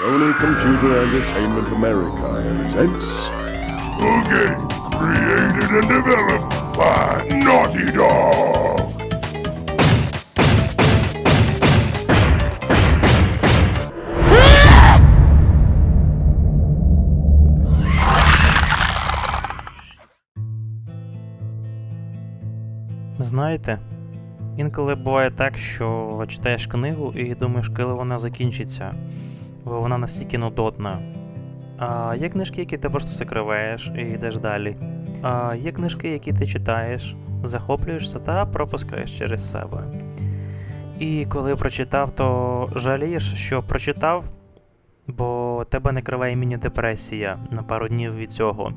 Sony Computer Entertainment America presents Okay, created and developed by Naughty Dog. Знаєте, інколи буває так, що читаєш книгу і думаєш, коли вона закінчиться, вона настільки нудотна. А є книжки, які ти просто закриваєш і йдеш далі. А є книжки, які ти читаєш, захоплюєшся та пропускаєш через себе. І коли прочитав, то жалієш, що прочитав, бо тебе накриває міні-депресія на пару днів від цього.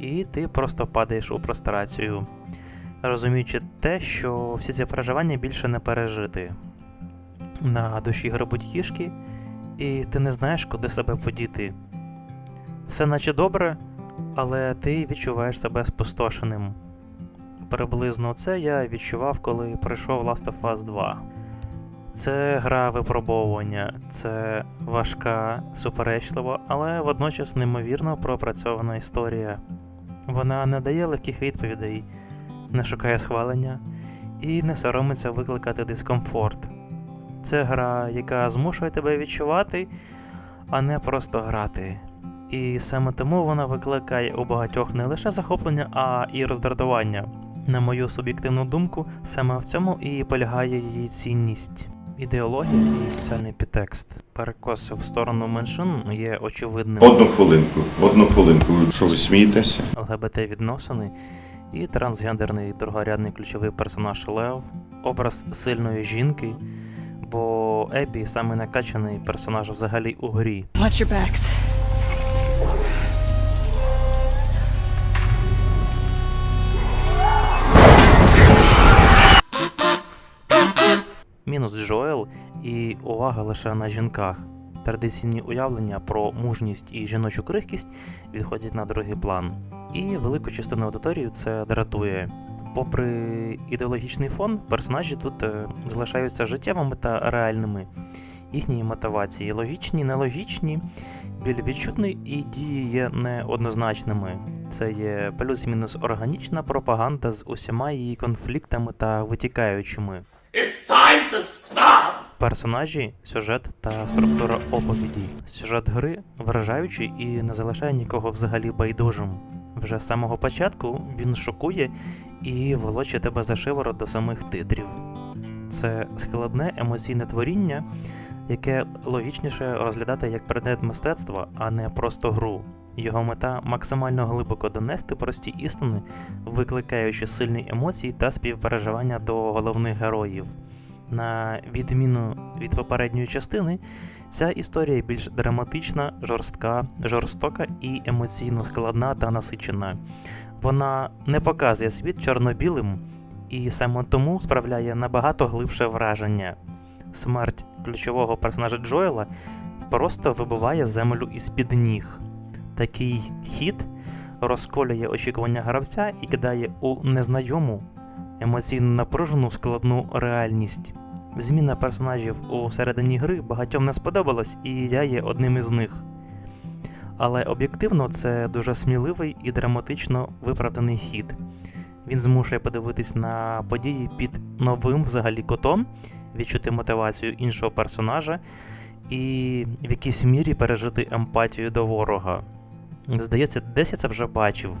І ти просто падаєш у прострацію розуміючи те, що всі ці переживання більше не пережити. На душі грабуть кішки, і ти не знаєш, куди себе подіти. Все наче добре, але ти відчуваєш себе спустошеним. Приблизно це я відчував, коли пройшов Last of Us 2. Це гра випробовування, це важка, суперечлива, але водночас неймовірно пропрацьована історія. Вона не дає легких відповідей, не шукає схвалення і не соромиться викликати дискомфорт. Це гра, яка змушує тебе відчувати, а не просто грати. І саме тому вона викликає у багатьох не лише захоплення, а і роздратування. На мою суб'єктивну думку, саме в цьому і полягає її цінність. Ідеологія і соціальний підтекст. Перекос в сторону меншин є очевидним. Одну хвилинку, одну хвилинку. Що ви смієтеся? ЛГБТ-відносини і трансгендерний другорядний ключовий персонаж Лев, образ сильної жінки, бо Ебі саме накачаний персонаж взагалі у грі. Watch your backs. Мінус Джоел і увага лише на жінках. Традиційні уявлення про мужність і жіночу крихкість відходять на другий план. І велику частину аудиторії це дратує. Попри ідеологічний фон, персонажі тут е, залишаються життєвими та реальними. Їхні мотивації логічні, нелогічні, біль відчутний і дії є неоднозначними. Це є плюс-мінус органічна пропаганда з усіма її конфліктами та витікаючими. Персонажі, сюжет та структура оповіді. Сюжет гри вражаючий і не залишає нікого взагалі байдужим. Вже з самого початку він шокує і волоче тебе за шиворот до самих титрів. Це складне емоційне творіння, яке логічніше розглядати як предмет мистецтва, а не просто гру. Його мета максимально глибоко донести прості істини, викликаючи сильні емоції та співпереживання до головних героїв. На відміну від попередньої частини, ця історія більш драматична, жорстка, жорстока і емоційно складна та насичена. Вона не показує світ чорно-білим і саме тому справляє набагато глибше враження. Смерть ключового персонажа Джоела просто вибиває землю із-під ніг. Такий хід розколює очікування гравця і кидає у незнайому, емоційно напружену складну реальність. Зміна персонажів у середині гри багатьом не сподобалась, і я є одним із них. Але об'єктивно це дуже сміливий і драматично виправданий хід. Він змушує подивитись на події під новим взагалі котом, відчути мотивацію іншого персонажа і в якійсь мірі пережити емпатію до ворога. Здається, десь я це вже бачив.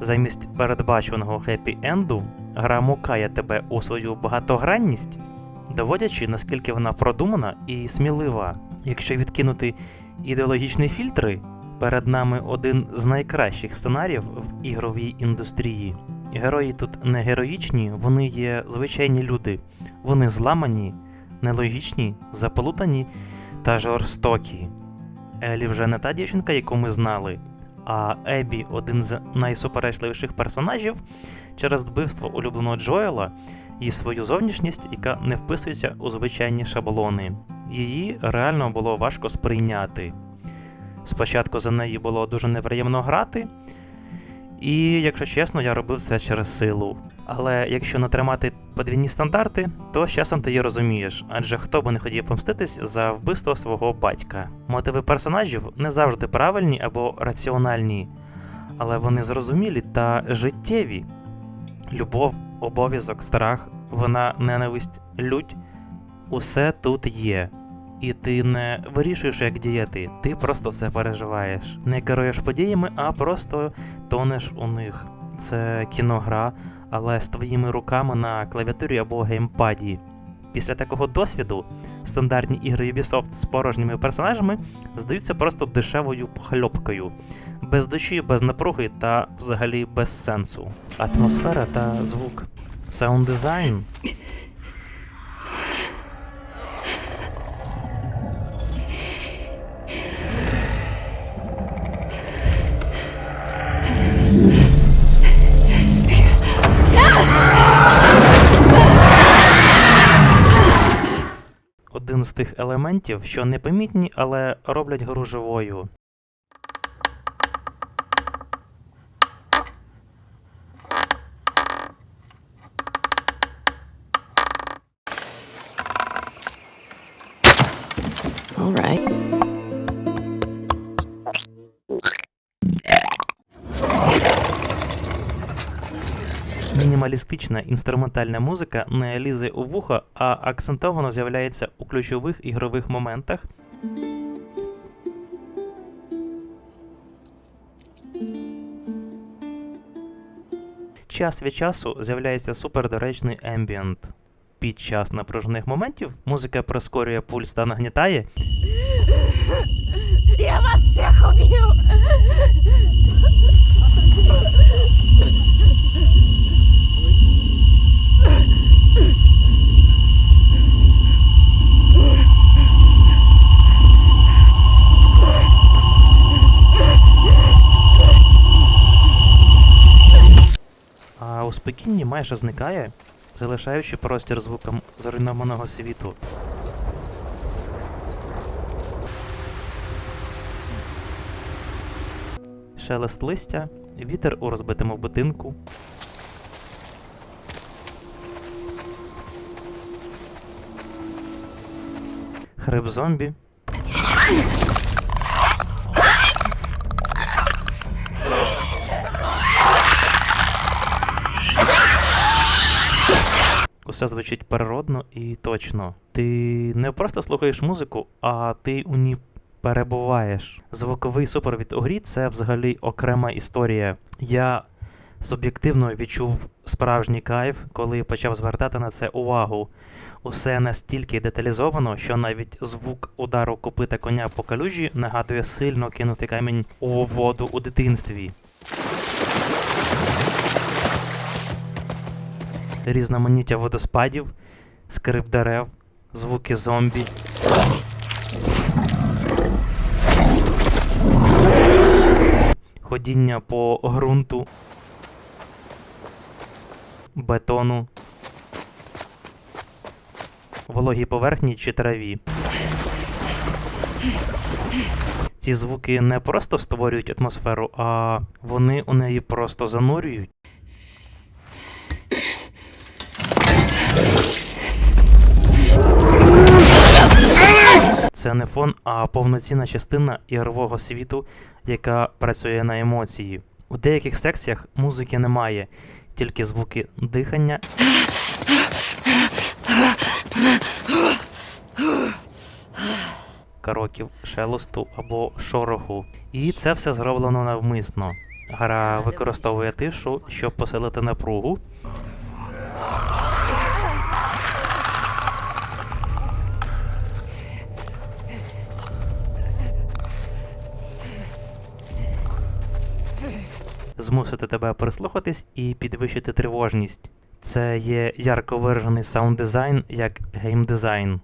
Замість передбачуваного хеппі-енду гра мукає тебе у свою багатогранність, доводячи, наскільки вона продумана і смілива. Якщо відкинути ідеологічні фільтри, перед нами один з найкращих сценаріїв в ігровій індустрії. Герої тут не героїчні, вони є звичайні люди. Вони зламані, нелогічні, заплутані та жорстокі. Елі вже не та дівчинка, яку ми знали, а Ебі один з найсуперечливіших персонажів через вбивство улюбленого Джоела і свою зовнішність, яка не вписується у звичайні шаблони. Її реально було важко сприйняти. Спочатку за неї було дуже неприємно грати, і, якщо чесно, я робив це через силу. Але якщо не тримати подвійні стандарти, то з часом ти її розумієш, адже хто би не хотів помститись за вбивство свого батька. Мотиви персонажів не завжди правильні або раціональні, але вони зрозумілі та життєві. Любов, обов'язок, страх, вина, ненависть, лють усе тут є. І ти не вирішуєш, як діяти, ти просто це переживаєш. Не керуєш подіями, а просто тонеш у них. Це кіногра, але з твоїми руками на клавіатурі або геймпаді. Після такого досвіду стандартні ігри Ubisoft з порожніми персонажами здаються просто дешевою похльопкою, без душі, без напруги та взагалі без сенсу. Атмосфера та звук. Саунд дизайн один з тих елементів, що непомітні, але роблять гру живою. Мінімалістична інструментальна музика не лізе у вухо, а акцентовано з'являється у ключових ігрових моментах. Час від часу з'являється супердоречний ембієнт. Під час напружених моментів музика прискорює пульс та нагнітає, Я вас всех убью! У спокійні майже зникає, залишаючи простір звуком зруйнованого світу. Шелест листя, вітер у розбитому будинку. Хрип зомбі. Усе звучить природно і точно. Ти не просто слухаєш музику, а ти у ній перебуваєш. Звуковий супровід у грі це взагалі окрема історія. Я суб'єктивно відчув справжній кайф, коли почав звертати на це увагу. Усе настільки деталізовано, що навіть звук удару копита коня по калюжі нагадує сильно кинути камінь у воду у дитинстві. Різноманіття водоспадів, скрип дерев, звуки зомбі. Ходіння по ґрунту, бетону, вологій поверхні чи траві. Ці звуки не просто створюють атмосферу, а вони у неї просто занурюють. Це не фон, а повноцінна частина ігрового світу, яка працює на емоції. У деяких секціях музики немає, тільки звуки дихання. Кароків, шелесту або шороху. І це все зроблено навмисно. Гра використовує тишу, щоб посилити напругу, змусити тебе прислухатись і підвищити тривожність. Це є ярко виражений саунд-дизайн як геймдизайн.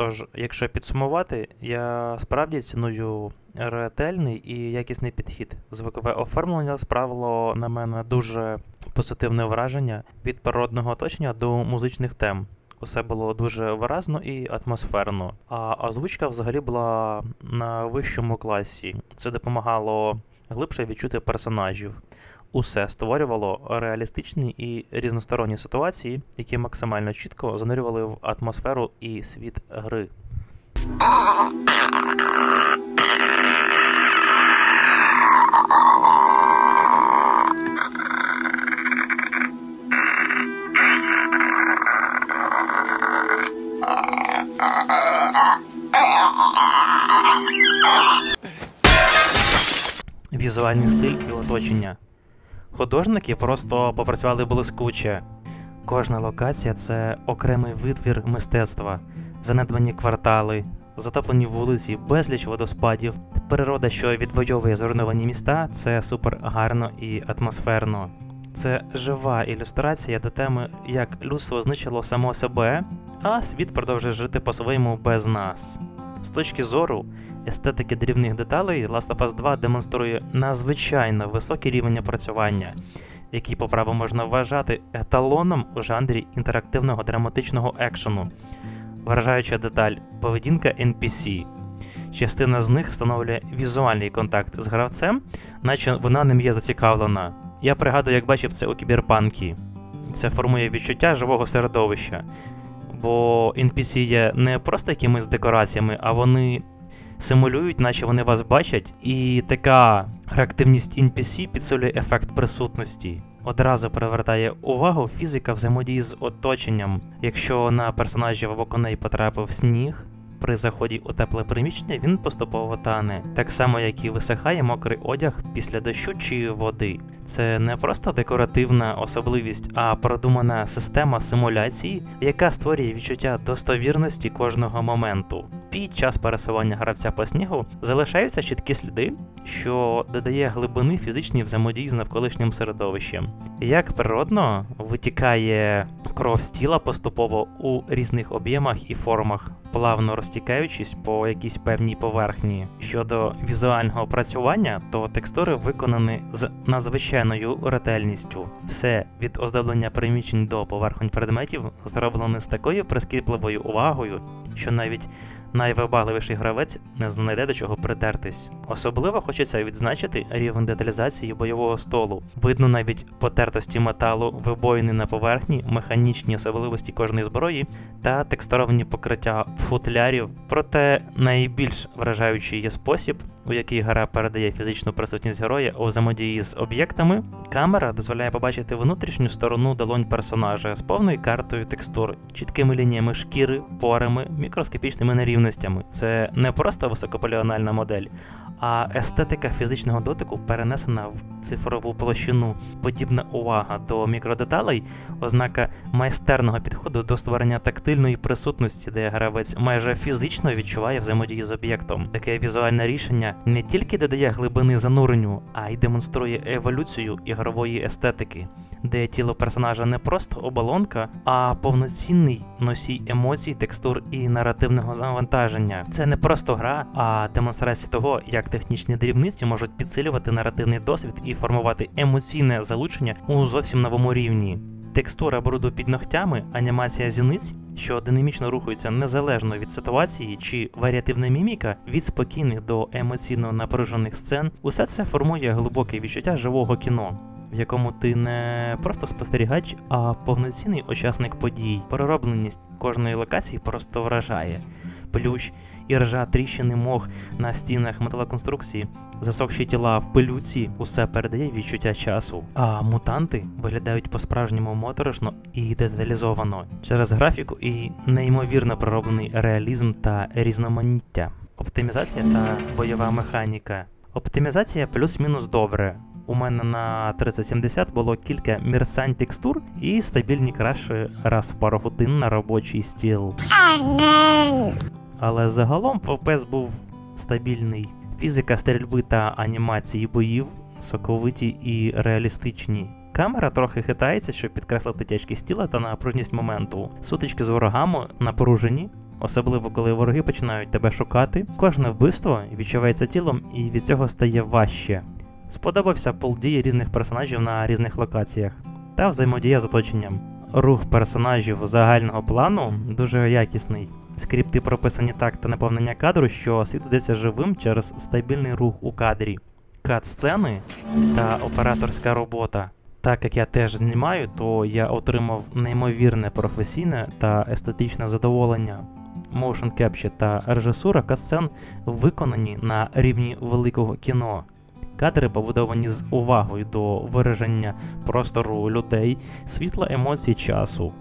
Тож, якщо підсумувати, я справді ціную ретельний і якісний підхід. Звукове оформлення справило на мене дуже позитивне враження від природного оточення до музичних тем. Усе було дуже виразно і атмосферно. А озвучка взагалі була на вищому класі. Це допомагало глибше відчути персонажів. Усе створювало реалістичні і різносторонні ситуації, які максимально чітко занурювали в атмосферу і світ гри. Візуальний стиль і оточення. Художники просто попрацювали блискуче. Кожна локація це окремий витвір мистецтва, занедбані квартали, затоплені вулиці, безліч водоспадів. Природа, що відвоює зруйновані міста, це супер гарно і атмосферно. Це жива ілюстрація до теми, як людство знищило само себе, а світ продовжує жити по-своєму без нас. З точки зору естетики дрібних деталей, Last of Us 2 демонструє надзвичайно високий рівень опрацювання, який по праву можна вважати еталоном у жанрі інтерактивного драматичного екшену. Вражаюча деталь поведінка NPC. Частина з них встановлює візуальний контакт з гравцем, наче вона ним є зацікавлена. Я пригадую, як бачив це у кіберпанкі. Це формує відчуття живого середовища. Бо NPC є не просто якимись декораціями, а вони симулюють, наче вони вас бачать, і така реактивність NPC підсилює ефект присутності. Одразу привертає увагу фізика взаємодії з оточенням. Якщо на персонажів або коней потрапив сніг, при заході у тепле приміщення він поступово тане, так само як і висихає мокрий одяг після дощу чи води. Це не просто декоративна особливість, а продумана система симуляції, яка створює відчуття достовірності кожного моменту. Під час пересування гравця по снігу залишаються чіткі сліди, що додає глибини фізичній взаємодії з навколишнім середовищем. Як природно витікає кров з тіла поступово у різних об'ємах і формах, плавно розтікаючись по якійсь певній поверхні. Щодо візуального опрацювання, то текстури виконані з надзвичайною ретельністю. Все від оздоблення приміщень до поверхонь предметів зроблено з такою прискіпливою увагою, що навіть найвибагливіший гравець не знайде до чого притертись. Особливо хочеться відзначити рівень деталізації бойового столу. Видно навіть потертості металу, вибоїни на поверхні, механічні особливості кожної зброї та текстуровані покриття футлярів. Проте найбільш вражаючий є спосіб, у який гра передає фізичну присутність героя у взаємодії з об'єктами. Камера дозволяє побачити внутрішню сторону долонь персонажа з повною картою текстур, чіткими лініями шкіри, порами, мікроскопічними нерівностями. Це не просто високополіональна модель, а естетика фізичного дотику перенесена в цифрову площину. Подібна увага до мікродеталей ознака майстерного підходу до створення тактильної присутності, де гравець майже фізично відчуває взаємодію з об'єктом. Таке візуальне рішення не тільки додає глибини зануренню, а й демонструє еволюцію ігрової естетики, де тіло персонажа не просто оболонка, а повноцінний носій емоцій, текстур і наративного завантаження. Це не просто гра, а демонстрація того, як технічні дрібниці можуть підсилювати наративний досвід і формувати емоційне залучення у зовсім новому рівні. Текстура бруду під ногтями, анімація зіниць, що динамічно рухаються незалежно від ситуації, чи варіативна міміка від спокійних до емоційно напружених сцен, усе це формує глибоке відчуття живого кіно. В якому ти не просто спостерігач, а повноцінний учасник подій. Переробленість кожної локації просто вражає. Плющ, іржа, тріщини, мох на стінах металоконструкції, засохші тіла в пилюці, усе передає відчуття часу. А мутанти виглядають по-справжньому моторошно і деталізовано через графіку і неймовірно пророблений реалізм та різноманіття. Оптимізація та бойова механіка. Оптимізація плюс-мінус добре. У мене на 3070 було кілька мерцань текстур і стабільні краші раз в пару годин на робочий стіл. Але загалом FPS був стабільний. Фізика стрільби та анімації боїв соковиті і реалістичні. Камера трохи хитається, щоб підкреслити тяжкість тіла та напружність моменту. Сутички з ворогами напружені, особливо коли вороги починають тебе шукати. Кожне вбивство відчувається тілом і від цього стає важче. Сподобався пул дії різних персонажів на різних локаціях та взаємодія з оточенням. Рух персонажів загального плану дуже якісний. Скрипти прописані так та наповнення кадру, що світ здається живим через стабільний рух у кадрі. Кат-сцени та операторська робота. Так як я теж знімаю, то я отримав неймовірне професійне та естетичне задоволення. Motion Capture та режисура катсцен виконані на рівні великого кіно. Кадри побудовані з увагою до вираження простору людей, світла емоцій часу.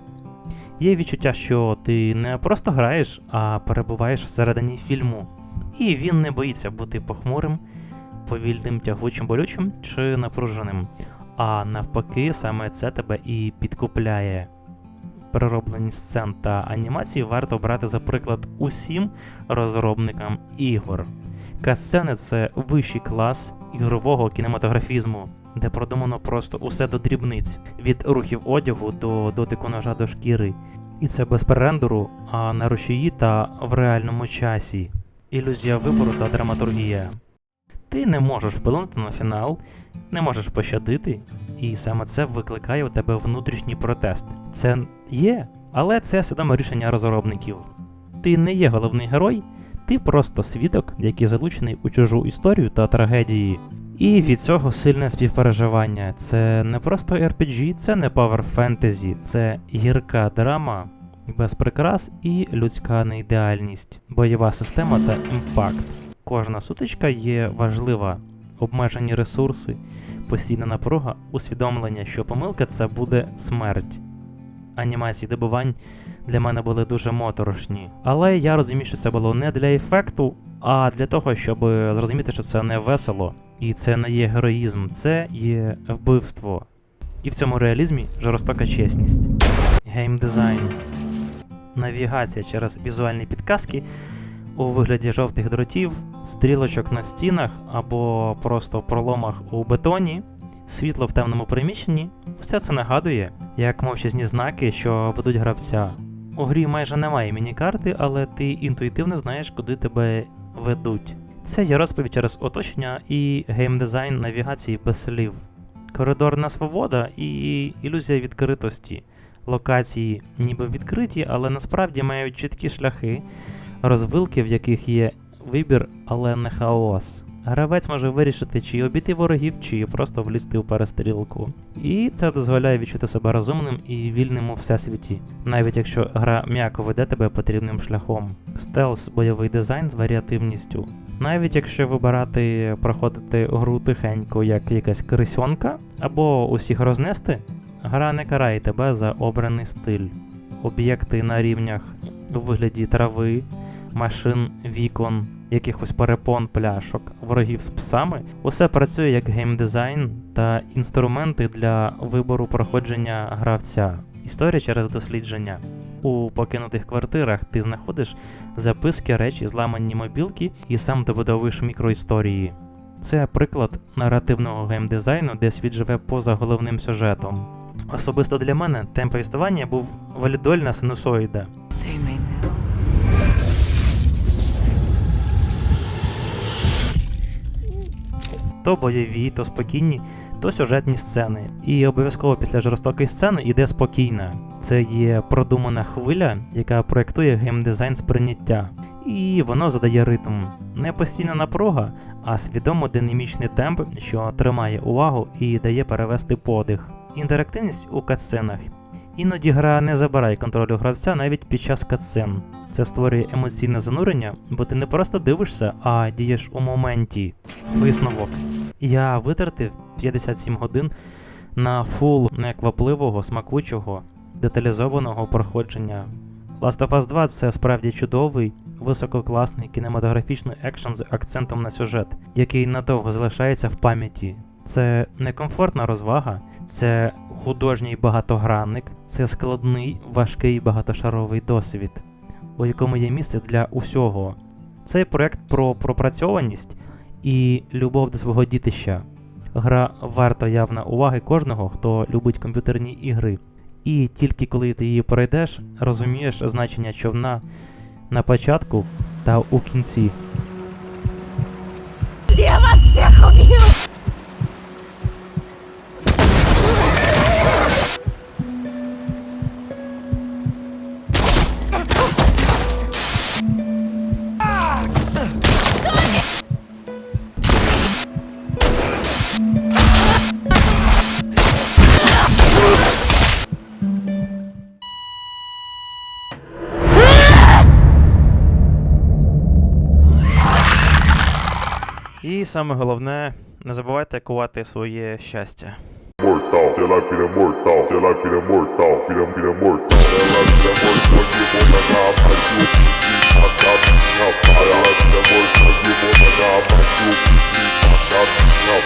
Є відчуття, що ти не просто граєш, а перебуваєш всередині фільму. І він не боїться бути похмурим, повільним, тягучим, болючим чи напруженим. А навпаки, саме це тебе і підкупляє. Перероблені сцен та анімації варто брати за приклад усім розробникам ігор. Катсцени це вищий клас ігрового кінематографізму, де продумано просто усе до дрібниць, від рухів одягу до дотику ножа до шкіри. І це без пререндеру, а на рушії та в реальному часі. Ілюзія вибору та драматургія. Ти не можеш вплинути на фінал, не можеш пощадити, і саме це викликає у тебе внутрішній протест. Це є, але це свідоме рішення розробників. Ти не є головний герой, ти просто свідок, який залучений у чужу історію та трагедії. І від цього сильне співпереживання. Це не просто RPG, це не Power Fantasy, це гірка драма, без прикрас і людська неідеальність, бойова система та імпакт. Кожна сутичка є важлива, обмежені ресурси, постійна напруга, усвідомлення, що помилка це буде смерть. Анімації добивань для мене були дуже моторошні. Але я розумів, що це було не для ефекту, а для того, щоб зрозуміти, що це не весело, і це не є героїзм, це є вбивство. І в цьому реалізмі жорстока чесність. Геймдизайн. Навігація через візуальні підказки у вигляді жовтих дротів, стрілочок на стінах або просто проломах у бетоні, світло в темному приміщенні. Усе це нагадує, як мовчазні знаки, що ведуть гравця. У грі майже немає міні-карти, але ти інтуїтивно знаєш, куди тебе ведуть. Це є розповідь через оточення і геймдизайн навігації без слів. Коридорна свобода і ілюзія відкритості. Локації ніби відкриті, але насправді мають чіткі шляхи, розвилки, в яких є вибір, але не хаос. Гравець може вирішити, чи обійти ворогів, чи просто влізти у перестрілку. І це дозволяє відчути себе розумним і вільним у всесвіті, навіть якщо гра м'яко веде тебе потрібним шляхом. Стелс бойовий дизайн з варіативністю. Навіть якщо вибирати проходити гру тихенько, як якась крисьонка, або усіх рознести, гра не карає тебе за обраний стиль. Об'єкти на рівнях у вигляді трави, машин, вікон, якихось перепон, пляшок, ворогів з псами, усе працює як геймдизайн та інструменти для вибору проходження гравця. Історія через дослідження. У покинутих квартирах ти знаходиш записки, речі, зламані мобілки і сам добудовуєш мікроісторії. Це приклад наративного геймдизайну, де світ живе поза головним сюжетом. Особисто для мене темп повістування був валідольна синусоїда. То бойові, то спокійні, то сюжетні сцени. І обов'язково після жорстокої сцени йде спокійна. Це є продумана хвиля, яка проєктує геймдизайн сприйняття. І воно задає ритм. Не постійна напруга, а свідомо динамічний темп, що тримає увагу і дає перевести подих. Інтерактивність у катсценах. Іноді гра не забирає контролю гравця навіть під час катсцен. Це створює емоційне занурення, бо ти не просто дивишся, а дієш у моменті. Висновок. Я витратив 57 годин на фул неквапливого, смакучого, деталізованого проходження. Last of Us 2 це справді чудовий, висококласний кінематографічний екшен з акцентом на сюжет, який надовго залишається в пам'яті. Це некомфортна розвага, це художній багатогранник, це складний, важкий багатошаровий досвід, у якому є місце для усього. Цей проект про пропрацьованість і любов до свого дітища. Гра варта явно уваги кожного, хто любить комп'ютерні ігри. І тільки коли ти її пройдеш, розумієш значення човна на початку та у кінці. Я вас всіх уб'ю! саме головне, не забувайте кувати своє щастя. Para,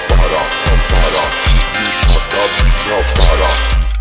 para, para, para.